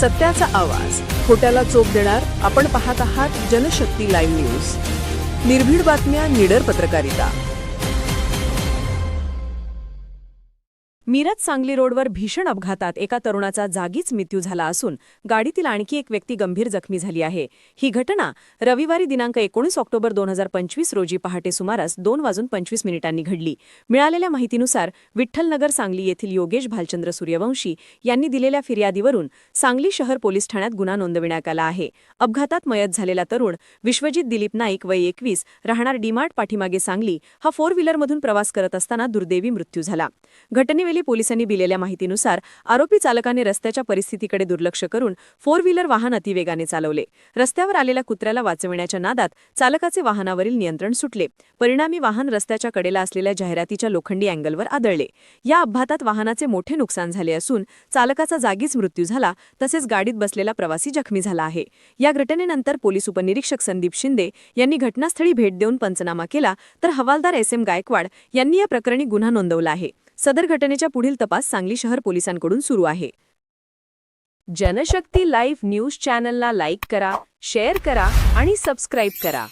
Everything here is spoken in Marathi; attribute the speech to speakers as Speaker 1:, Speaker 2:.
Speaker 1: सत्याचा आवाज. खोट्याला चोप देणार आपण पाहत आहात जनशक्ती लाईव्ह न्यूज. निर्भीड बातम्या निडर पत्रकारिता. मिरज सांगली रोडवर भीषण अपघातात एका तरुणाचा जागीच मृत्यू झाला असून गाडीतील आणखी एक व्यक्ती गंभीर जखमी झाली आहे. ही घटना रविवारी दिनांक एकोणीस ऑक्टोबर दोन हजार पंचवीस रोजी पहाटे सुमारास दोन वाजून पंचवीस मिनिटांनी घडली. मिळालेल्या माहितीनुसार विठ्ठलनगर सांगली येथील योगेश भालचंद्र सूर्यवंशी यांनी दिलेल्या फिर्यादीवरून सांगली शहर पोलीस ठाण्यात गुन्हा नोंदविण्यात आला आहे. अपघातात मयत झालेला तरुण विश्वजित दिलीप नाईक वय एकवीस राहणार डीमार्ट पाठीमागे सांगली हा फोर व्हीलरमधून प्रवास करत असताना दुर्दैवी मृत्यू झाला. घटनेवेळी पोलिसांनी दिलेल्या माहितीनुसार आरोपी चालकाने रस्त्याच्या परिस्थितीकडे दुर्लक्ष करून फोर व्हीलर वाहन अतिवेगाने चालवले. रस्त्यावर आलेल्या कुत्र्याला वाचविण्याच्या नादात चालकाचे वाहनावरील नियंत्रण सुटले. परिणामी वाहन रस्त्याच्या कडेला असलेल्या जाहिरातीच्या लोखंडी अँगलवर आदळले. या अपघातात वाहनाचे मोठे नुकसान झाले असून चालकाचा जागीच मृत्यू झाला तसेच गाडीत बसलेला प्रवासी जखमी झाला आहे. या घटनेनंतर पोलीस उपनिरीक्षक संदीप शिंदे यांनी घटनास्थळी भेट देऊन पंचनामा केला तर हवालदार एस एम गायकवाड यांनी या प्रकरणी गुन्हा नोंदवला आहे. सदर घटनेच्या पुढील तपास सांगली शहर पोलिसांकडून सुरू आहे. जनशक्ती लाईव्ह न्यूज चॅनलला लाईक करा शेअर करा आणि सबस्क्राईब करा.